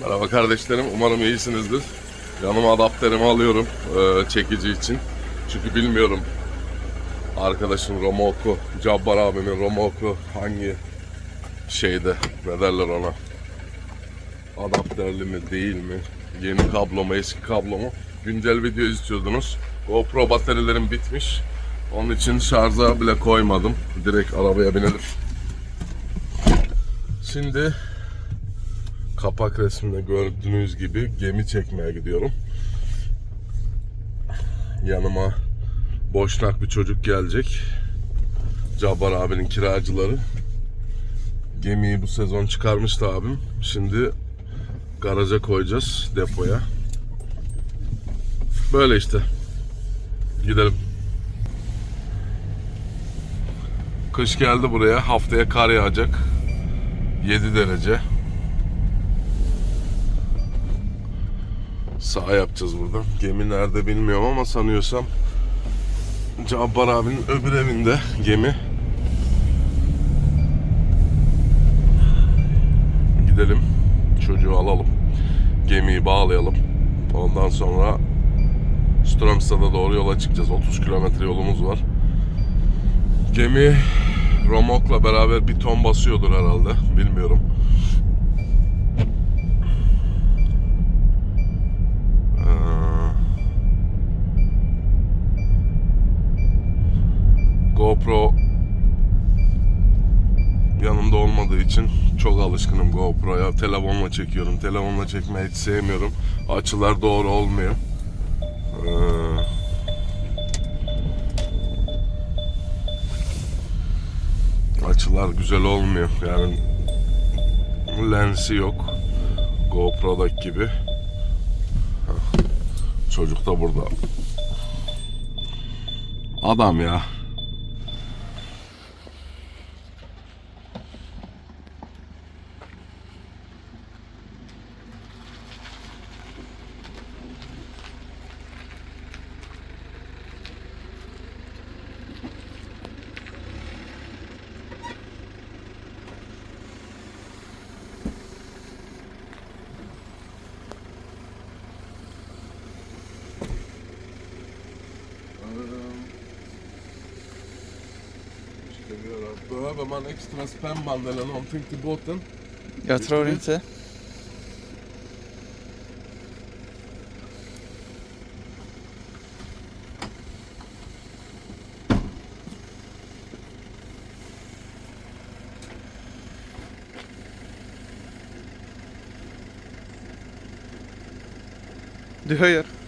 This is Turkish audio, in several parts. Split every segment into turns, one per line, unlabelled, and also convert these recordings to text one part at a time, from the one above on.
Merhaba kardeşlerim, umarım iyisinizdir. Yanıma adapterimi alıyorum e, çekici için. Çünkü bilmiyorum arkadaşın Romoku, Cabbar abimin Romoku hangi şeyde, ne derler ona? Adapterli mi değil mi? Yeni kablo mu, eski kablo mu? Güncel video istiyordunuz. GoPro bataryalarım bitmiş. Onun için şarja bile koymadım. Direkt arabaya binelim. Şimdi kapak resminde gördüğünüz gibi gemi çekmeye gidiyorum. Yanıma boşnak bir çocuk gelecek. Cabbar abinin kiracıları. Gemiyi bu sezon çıkarmıştı abim. Şimdi garaja koyacağız depoya. Böyle işte. Gidelim. Kış geldi buraya. Haftaya kar yağacak. 7 derece. Sağ yapacağız buradan. Gemi nerede bilmiyorum ama sanıyorsam Cabbar abinin öbür evinde gemi. Gidelim. Çocuğu alalım. Gemiyi bağlayalım. Ondan sonra Strömstad'a doğru yola çıkacağız. 30 kilometre yolumuz var. Gemi Romok'la beraber bir ton basıyordur herhalde. Bilmiyorum. GoPro yanımda olmadığı için çok alışkınım GoPro'ya. Telefonla çekiyorum. Telefonla çekmeyi hiç sevmiyorum. Açılar doğru olmuyor. Ee, açılar güzel olmuyor. Yani lensi yok. GoPro'daki gibi. Çocuk da burada. Adam ya. Behöver man extra spännband eller någonting till båten?
Jag tror inte. Du höjer.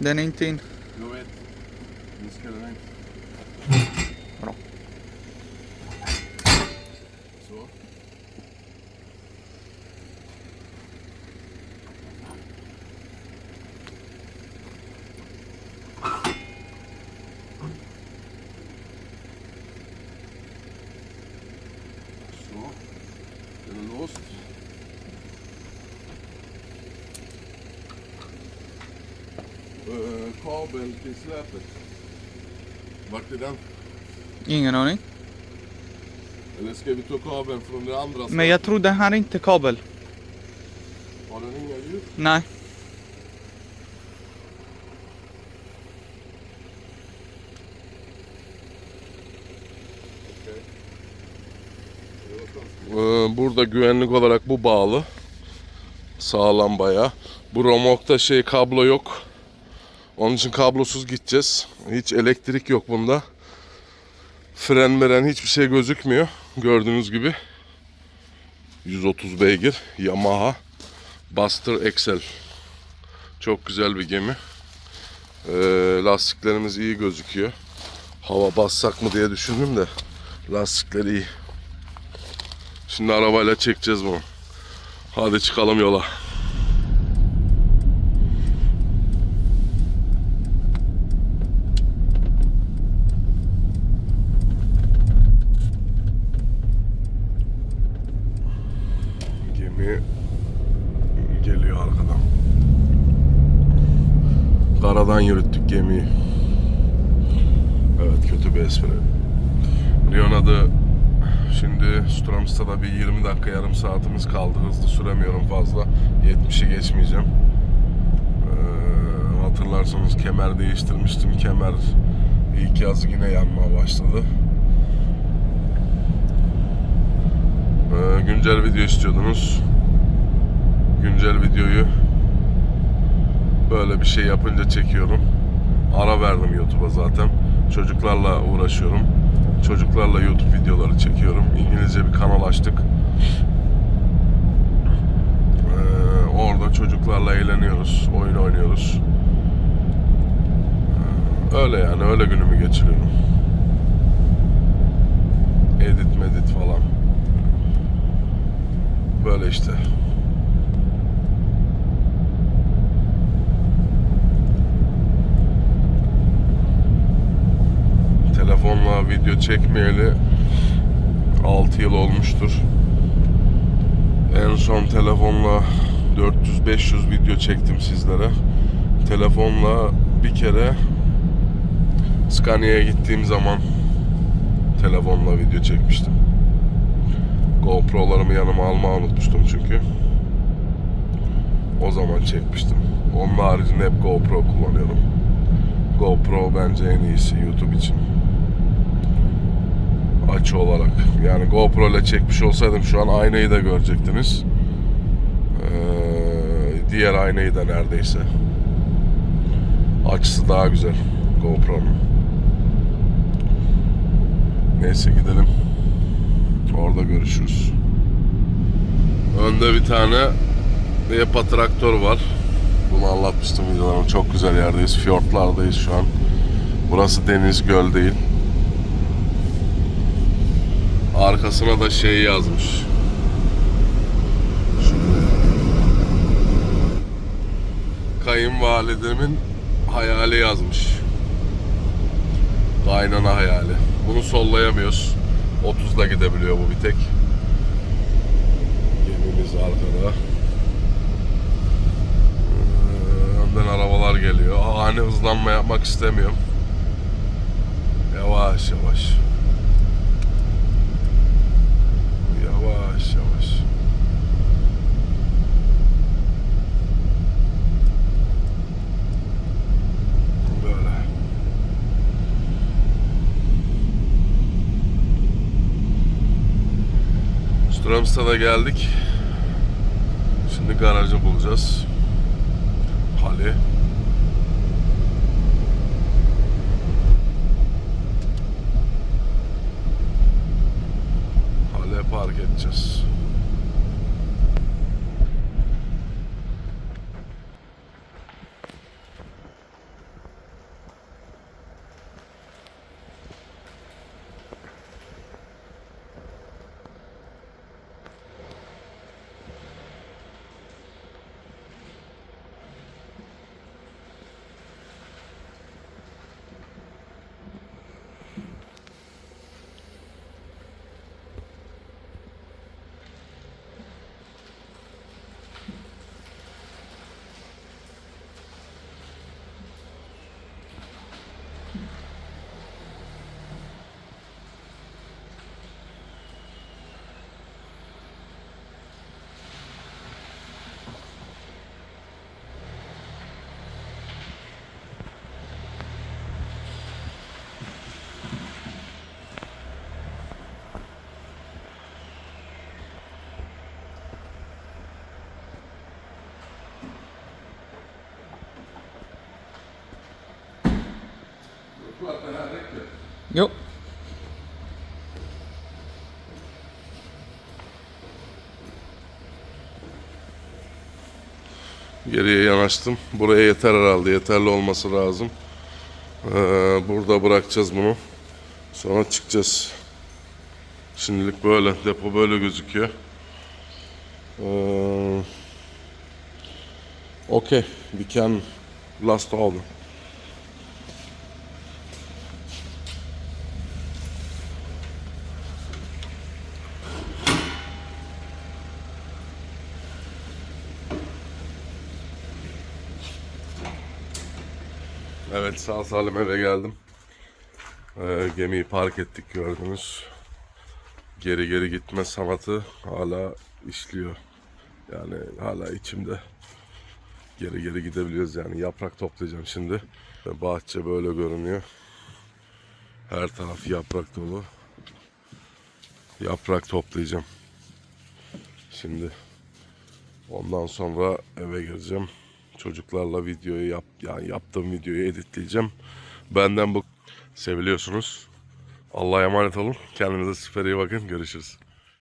Den är inte in.
Jag vet. Nu ska den in.
Bra.
Så. Så. Till släpet. Vart är den?
Ingen aning.
Eller ska vi ta kabeln från det andra
Men jag tror den här är inte kabel.
Har den inga ljud?
Nej.
Burada güvenlik olarak bu bağlı. Sağlam bayağı. Bu romokta şey kablo yok. Onun için kablosuz gideceğiz. Hiç elektrik yok bunda. Fren meren hiçbir şey gözükmüyor. Gördüğünüz gibi. 130 beygir Yamaha Buster XL. Çok güzel bir gemi. Ee, lastiklerimiz iyi gözüküyor. Hava bassak mı diye düşündüm de lastikler iyi. Şimdi arabayla çekeceğiz bunu. Hadi çıkalım yola. tekniği geliyor arkadan. Karadan yürüttük gemiyi. Evet kötü bir espri. Riona'da şimdi Stramstad'a bir 20 dakika yarım saatimiz kaldı. Hızlı süremiyorum fazla. 70'i geçmeyeceğim. Ee, hatırlarsanız kemer değiştirmiştim. Kemer ilk yaz yine yanmaya başladı. Ee, güncel video istiyordunuz. Güncel videoyu böyle bir şey yapınca çekiyorum. Ara verdim YouTube'a zaten. Çocuklarla uğraşıyorum. Çocuklarla YouTube videoları çekiyorum. İngilizce bir kanal açtık. Ee, orada çocuklarla eğleniyoruz, oyun oynuyoruz. Ee, öyle yani, öyle günümü geçiriyorum. Edit medit falan. Böyle işte. Telefonla video çekmeyeli 6 yıl olmuştur. En son telefonla 400-500 video çektim sizlere. Telefonla bir kere Scania'ya gittiğim zaman telefonla video çekmiştim. GoPro'larımı yanıma almayı unutmuştum çünkü. O zaman çekmiştim. Onun haricinde hep GoPro kullanıyorum. GoPro bence en iyisi YouTube için. Açı olarak. Yani GoPro ile çekmiş olsaydım şu an aynayı da görecektiniz. Ee, diğer aynayı da neredeyse. Açısı daha güzel GoPro'nun. Neyse gidelim. Orada görüşürüz. Önde bir tane Depa traktör var. Bunu anlatmıştım videolarımda. Çok güzel yerdeyiz. Fiyortlardayız şu an. Burası deniz, göl değil. Arkasına da şey yazmış. Kayınvalidemin hayali yazmış. Kaynana hayali. Bunu sollayamıyoruz. 30'da gidebiliyor bu bir tek. Gemimiz arkada. Ee, Önden arabalar geliyor. Ani hızlanma yapmak istemiyorum. Yavaş. Yavaş yavaş. Böyle. Strömstad'a geldik. Şimdi garajı bulacağız. Hali. Hale park edeceğiz.
Jo.
Geriye yanaştım. Buraya yeter herhalde. Yeterli olması lazım. Ee, burada bırakacağız bunu. Sonra çıkacağız. Şimdilik böyle. Depo böyle gözüküyor. Ee, okay. We can last all. Evet sağ salim eve geldim. Ee, gemiyi park ettik gördünüz. Geri geri gitme sanatı hala işliyor. Yani hala içimde. Geri geri gidebiliyoruz yani. Yaprak toplayacağım şimdi. Bahçe böyle görünüyor. Her taraf yaprak dolu. Yaprak toplayacağım. Şimdi ondan sonra eve gireceğim. Çocuklarla videoyu yap yani yaptığım videoyu editleyeceğim. Benden bu seviliyorsunuz. Allah'a emanet olun. Kendinize süper iyi bakın. Görüşürüz.